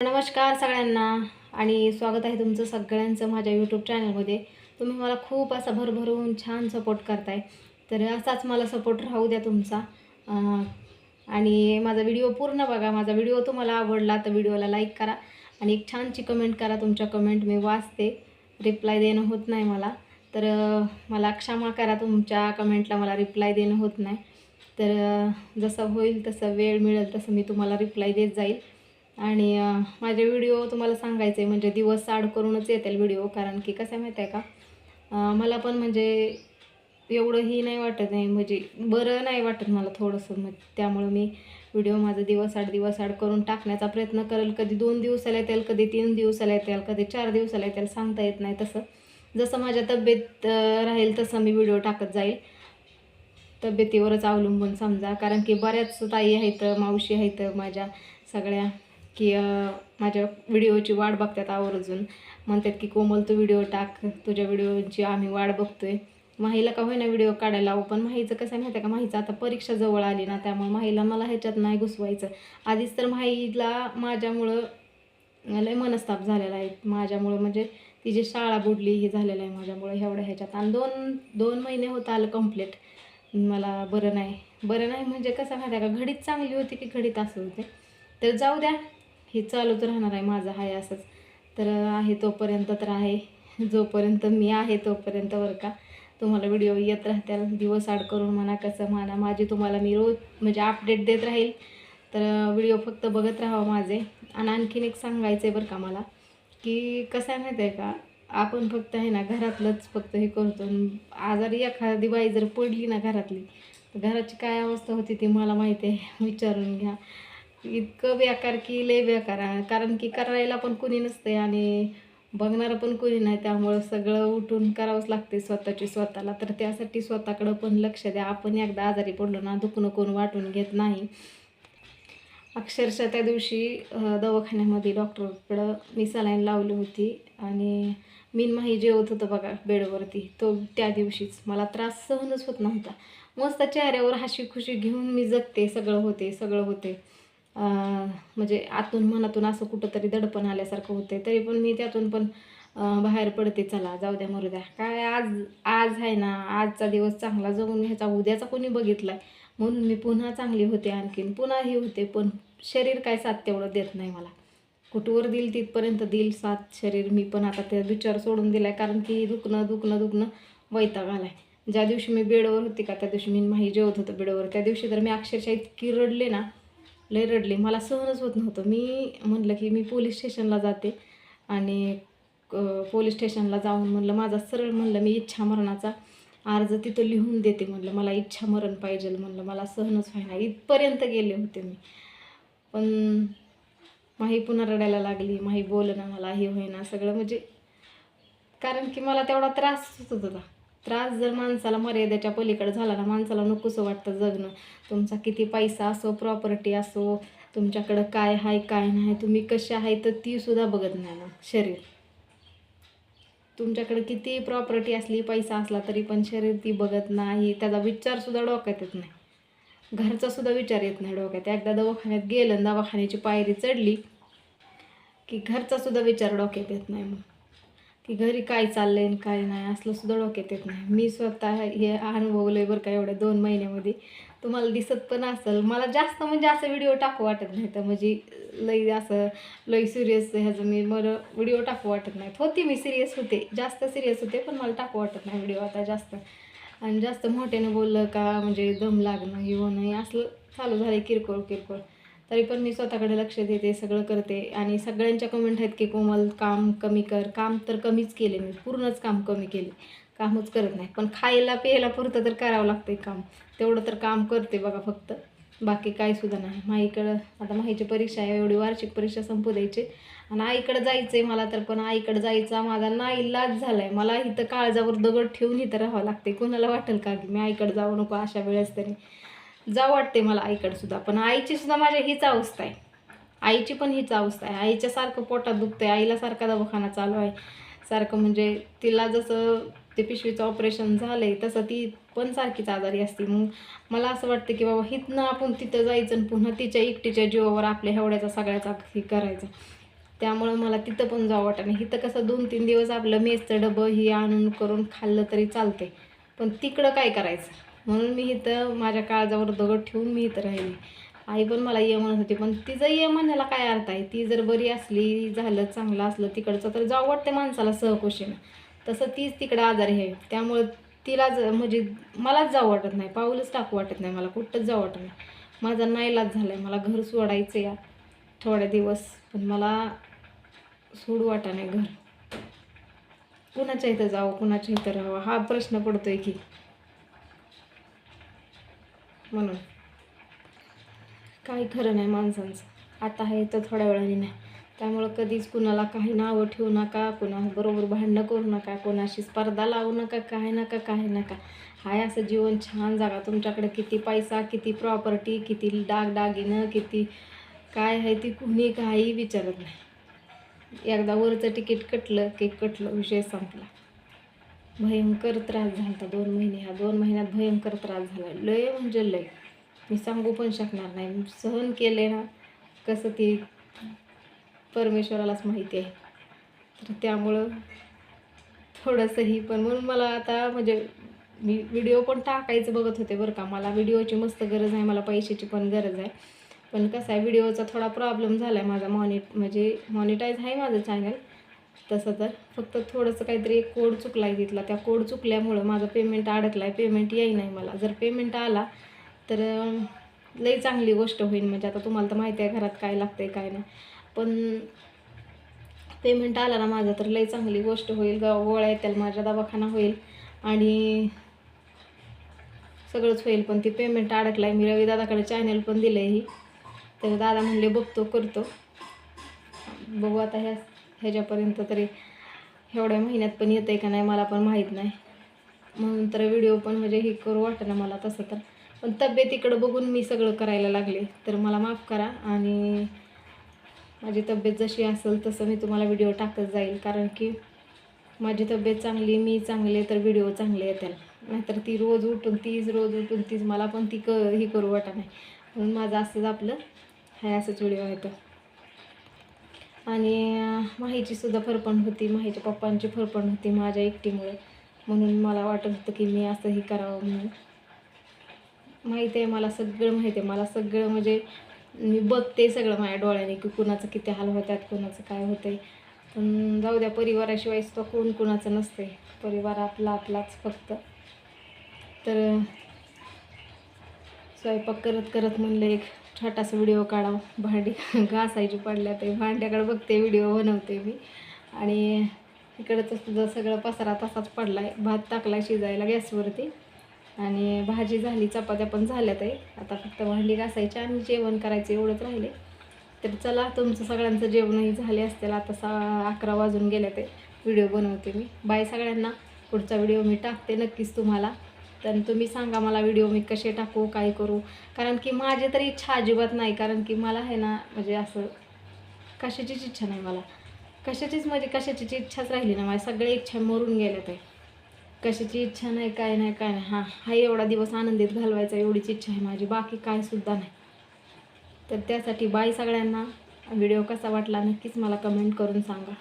नमस्कार सगळ्यांना आणि स्वागत आहे तुमचं सगळ्यांचं माझ्या यूट्यूब चॅनलमध्ये तुम्ही मला खूप असा भरभरून छान सपोर्ट करताय. तर असाच मला सपोर्ट राहू द्या तुमचा. आणि माझा व्हिडिओ पूर्ण बघा. माझा व्हिडिओ तुम्हाला आवडला तर व्हिडिओला लाईक करा आणि एक छानची कमेंट करा. तुमच्या कमेंट मी वाचते. रिप्लाय देणं होत नाही मला. तर मला क्षमा करा. तुमच्या कमेंटला मला रिप्लाय देणं होत नाही. तर जसं होईल तसं वेळ मिळेल तसं मी तुम्हाला रिप्लाय देत जाईल. आणि माझे व्हिडिओ तुम्हाला सांगायचे म्हणजे दिवस आड करूनच येतील व्हिडिओ कारण की कसं आहे माहीत आहे का मला पण म्हणजे एवढंही नाही वाटत नाही म्हणजे बरं नाही वाटत मला थोडंसं मग त्यामुळं मी व्हिडिओ माझं दिवस आड दिवस आड करून टाकण्याचा प्रयत्न करेल. कधी दोन दिवसाला येतील कधी तीन दिवसाला येतील कधी चार दिवसाला येतील सांगता येत नाही तसं. जसं माझ्या तब्येत राहील तसं मी व्हिडिओ टाकत जाईल. तब्येतीवरच अवलंबून समजा कारण की बऱ्याच ताई आहेत मावशी आहेत माझ्या सगळ्या की माझ्या व्हिडिओची वाट बघतात आवर्जून म्हणतात की कोमल तू व्हिडिओ टाक. तुझ्या व्हिडिओची आम्ही वाट आहे माहीला का होईना व्हिडिओ काढायला लावू? पण माहीचं कसं आहे माहिती आहे का? माहीचं आता परीक्षा जवळ आली ना त्यामुळे माहीला मला ह्याच्यात नाही घुसवायचं. आधीच तर माहीला माझ्यामुळं लय मनस्ताप झालेला आहे. माझ्यामुळं म्हणजे तिची शाळा बुडली हे झालेलं आहे माझ्यामुळं एवढ्या ह्याच्यात. आणि दोन दोन महिने होत आलं कंप्लीट मला बरं नाही. बरं नाही म्हणजे कसं माहिती आहे का? घडीत चांगली होती की घडीत असं होते. तर जाऊ द्या. हे चालूच राहणार आहे माझं आहे असंच. तर आहे तोपर्यंत तर आहे. जोपर्यंत मी आहे तोपर्यंत बरं का. तुम्हाला व्हिडिओ येत राहत्याल दिवस आड करून म्हणा कसं म्हणा. माझी तुम्हाला मी रोज म्हणजे अपडेट देत राहील. तर व्हिडिओ फक्त बघत राहावं माझे. आणि आणखीन एक सांगायचं आहे बरं का मला की कसं आहे माहिती आहे का? आपण फक्त आहे ना घरातलंच फक्त हे करतो. आजारी एखादी बाई जर पडली ना घरातली तर घराची काय अवस्था होती ती मला माहिती आहे. विचारून घ्या. इतकं बेकार की लय बेकार आहे. कारण की करायला पण कुणी नसते आणि बघणारं पण कुणी नाही. त्यामुळं सगळं उठून करावंच लागते स्वतःची स्वतःला. तर त्यासाठी स्वतःकडं पण लक्ष द्या. आपण एकदा आजारी पडलो ना दुखणं कोण वाटून घेत नाही. अक्षरशः त्या दिवशी दवाखान्यामध्ये डॉक्टरकडं मी सलाईन लावली होती आणि मी माही जेवत होतं बघा बेडवरती. तो त्या दिवशीच. मला त्रास सहनच होत नव्हता. मस्त चेहऱ्यावर हशी खुशी घेऊन मी जगते. सगळं होते सगळं होते. म्हणजे आतून मनातून असं कुठंतरी दडपण आल्यासारखं होते तरी पण मी त्यातून पण बाहेर पडते. चला जाऊ द्या मरू द्या. काय आज आज आहे ना आजचा दिवस चांगला जगून ह्याचा उद्याचा कोणी बघितलाय? म्हणून मी पुन्हा चांगली होते आणखीन. पुन्हा हे होते पण शरीर काय साथ तेवढं देत नाही मला. कुठवर दिल तिथपर्यंत दिल साथ शरीर. मी पण आता ते विचार सोडून दिलाय कारण की दुखणं दुखणं दुखणं वैताग आलाय. ज्या दिवशी मी बेडवर होते का त्या दिवशी मी माही जेवत होतं बेडवर. त्या दिवशी तर मी अक्षरशः इतकी रडले ना लय रडले. मला सहनच होत नव्हतं. मी म्हणलं की मी पोलीस स्टेशनला जाते आणि पोलीस स्टेशनला जाऊन म्हणलं माझा सरळ म्हणलं मी इच्छा मरणाचा अर्ज तिथं लिहून देते म्हणलं. मला इच्छा मरण पाहिजे म्हणलं. मला सहनच व्हायना. इथपर्यंत गेले होते मी. पण माही पुन्हा रडायला लागली. माही बोलणं मला हे होईना. सगळं म्हणजे कारण की मला तेवढा त्रास होत होता. त्रास जर माणसाला मर्यादेच्या पलीकडे झाला ना माणसाला नकोसं वाटतं जगणं. तुमचा किती पैसा असो प्रॉपर्टी असो तुमच्याकडं काय आहे काय नाही तुम्ही कसे आहे तर ती सुद्धा बघत नाही ना शरीर. तुमच्याकडे किती प्रॉपर्टी असली पैसा असला तरी पण शरीर ती बघत नाही त्याचा विचारसुद्धा डोक्यात येत नाही. घरचा सुद्धा विचार येत नाही डोक्यात. एकदा दवाखान्यात गेलं दवाखान्याची पायरी चढली की घरचा सुद्धा विचार डोक्यात येत नाही मग. की घरी काय चाललंय आणि काय नाही असलं सुद्धा डोक्यात येत नाही. मी स्वतः हे अनुभवलंय बरं का एवढ्या दोन महिन्यामध्ये. तुम्हाला दिसत पण असेल. मला जास्त म्हणजे असं व्हिडिओ टाकू वाटत नाही तर म्हणजे लई असं लई सिरियस ह्याचं मी बरं व्हिडिओ टाकू वाटत नाहीत. होती मी सिरियस होते. जास्त सिरियस होते पण मला टाकू वाटत नाही व्हिडिओ आता जास्त. आणि जास्त मोठ्याने बोललं का म्हणजे दम लागणं हे होणं हे असलं चालू झालं किरकोळ किरकोळ. तरी पण मी स्वतःकडे लक्ष देते सगळं करते. आणि सगळ्यांच्या कमेंट आहेत की कोमल काम कमी कर. काम तर कमीच केले मी. पूर्णच काम कमी केले. कामच करत नाही. पण खायला प्यायला पुरतं तर करावं लागतं काम. तेवढं तर काम करते बघा फक्त. बाकी काय सुद्धा नाही. माईकडं आता माहीची परीक्षा आहे. एवढी वार्षिक परीक्षा संपू द्यायची. आणि आईकडं जायचं आहे मला तर पण आईकडं जायचा माझा ना इलाज झाला आहे मला इथं काळजावर दगड ठेवून इथं राहावं लागते कोणाला वाटेल का की? मी आईकडं जाऊ नको अशा वेळेस तरी. जाऊ वाटते मला आईकडे सुद्धा. पण आईची सुद्धा माझ्या हीच अवस्था आहे. आईची पण हीच अवस्था आहे. आईच्या सारखं पोटात दुखतंय. आईला सारखा दवाखाना चालू आहे. सारखं म्हणजे तिला जसं ते पिशवीचं ऑपरेशन झालं आहे तसं ती पण सारखीच आजारी असते. मग मला असं वाटतं की बाबा हिथनं आपण तिथं जायचं आणि पुन्हा तिच्या एकटीच्या जीवावर आपल्या हेवड्याचा सगळ्याचा हे करायचा. त्यामुळं मला तिथं पण जावं वाटत नाही. इथं कसं दोन तीन दिवस आपलं मेसचं डबं हे आणून करून खाल्लं तरी चालते पण तिकडं काय करायचं? म्हणून मी इथं माझ्या काळजावर दगड ठेवून मी इथं राहिली. आई पण मला ये म्हणत होती पण तिचं ये म्हणायला काय अर्थ आहे? ती जर बरी असली झालं चांगलं असलं तिकडचं तर जाऊ वाटते माणसाला सहकुशीनं. तसं तीच तिकडं आजारी आहे. त्यामुळं तिला ज म्हणजे मलाच जाऊ वाटत नाही. पाऊलच टाकू वाटत नाही मला. कुठंच जाऊ वाटत नाही. माझा नाईलाज झाला आहे मला घर सोडायचं या थोड्या दिवस. पण मला सोडू वाटा नाही घर. कुणाच्या इथं जावं? कुणाच्या इथं राहावं? हा प्रश्न पडतोय की. म्हणून. काही खरं नाही माणसांचं. आता आहे तर थोड्या वेळाने नाही. त्यामुळं कधीच कुणाला काही नावं ठेवू नका कुणाबरोबर भांडणं करू नका कोणाशी स्पर्धा लावू नका काय नका काय नका. हाय असं जीवन छान जागा. तुमच्याकडे किती पैसा किती प्रॉपर्टी किती डागडागिनं किती काय आहे ती कुणी काही विचारत नाही. एकदा वरचं तिकीट कटलं की कटलं विषय संपला. भयंकर त्रास झाला होता दोन महिने. ह्या दोन महिन्यात भयंकर त्रास झाला. लय म्हणजे लय. मी सांगू पण शकणार नाही. सहन केले ना कसं ते परमेश्वरालाच माहिती आहे. तर त्यामुळं थोडंसंही पण म्हणून मला आता म्हणजे मी व्हिडिओ पण टाकायचं बघत होते बरं का. मला व्हिडिओची मस्त गरज आहे मला पैशाची पण गरज आहे. पण कसं आहे व्हिडिओचा थोडा प्रॉब्लेम झाला आहे माझा. मॉनिट म्हणजे मॉनिटाईज आहे माझं चॅनल तसं तर. फक्त थोडंसं काहीतरी एक कोड चुकला आहे तिथला. त्या कोड चुकल्यामुळं माझं पेमेंट अडकला आहे पेमेंट येई नाही मला. जर पेमेंट आला तर लई चांगली गोष्ट होईल म्हणजे आता तुम्हाला तर माहिती आहे घरात काय लागतं आहे काय नाही. पण पेमेंट आला ना माझं तर लई चांगली गोष्ट होईल. ग गोळ्या येतील माझ्या दवाखाना होईल. आणि सगळंच होईल. पण ती पेमेंट अडकलं आहे मी रवी दादाकडे चॅनल पण दिलं आहे ही. तर दादा म्हणले बघतो करतो. बघू आता ह्या ह्याच्यापर्यंत तरी एवढ्या महिन्यात पण येतं आहे का नाही मला पण माहीत नाही. म्हणून तर व्हिडिओ पण म्हणजे हे करू वाटतं ना मला तसं तर. पण तब्येतीकडं बघून मी सगळं करायला लागले. तर मला माफ करा आणि माझी तब्येत जशी असेल तसं मी तुम्हाला व्हिडिओ टाकत जाईल. कारण की माझी तब्येत चांगली मी चांगले तर व्हिडिओ चांगले येतील. नाहीतर ती रोज उठून तीच रोज उठून तीच मला पण ती क ही करू वाटत नाही. म्हणून माझं असंच आपलं हे असंच व्हिडिओ येतो आणि अं, माहीची सुद्धा फरपण होती माहीच्या पप्पांची फरपण होती माझ्या एकटीमुळे. म्हणून मला वाटत होतं की मी असंही करावं म्हणून. माहिती आहे मला सगळं माहिती आहे. मला सगळं म्हणजे मी बघते सगळं माझ्या डोळ्याने की कुणाचं किती हाल होतात कुणाचं काय होतंय. पण जाऊ द्या परिवाराशिवाय सुद्धा कोण कुणाचं नसते परिवार आपला आपलाच फक्त. तर स्वयंपाक करत करत म्हणलं एक छोटासा व्हिडिओ काढावं. भांडी घासायची पडल्या ते भांड्याकडे बघते व्हिडिओ बनवते मी. आणि इकडचं सुद्धा सगळं पसारा तसाच पडला आहे भात टाकला शिजायला गॅसवरती. आणि भाजी झाली चपात्या पण झाल्यात आहे आता फक्त भांडी घासायची आणि जेवण करायचं एवढंच राहिले. तर चला तुमचं सगळ्यांचं जेवणही झाले असतील. आता सा अकरा वाजून गेल्या ते व्हिडिओ बनवते मी. बाय सगळ्यांना. पुढचा व्हिडिओ मी टाकते नक्कीच तुम्हाला. तर तुम्ही सांगा मला व्हिडिओ मी कसे टाकू काय करू? कारण की माझी तरी इच्छा अजिबात नाही कारण की मला आहे ना म्हणजे असं कशाचीच इच्छा नाही मला. कशाचीच म्हणजे कशाचीच इच्छाच राहिली ना माझ्या सगळ्या इच्छा मरून गेल्या ते कशाची इच्छा नाही काय नाही काय नाही. हां हा एवढा दिवस आनंदीत घालवायचा एवढीच इच्छा आहे माझी. बाकी काय सुद्धा नाही. तर त्यासाठी बाय सगळ्यांना व्हिडिओ कसा वाटला नक्कीच मला कमेंट करून सांगा.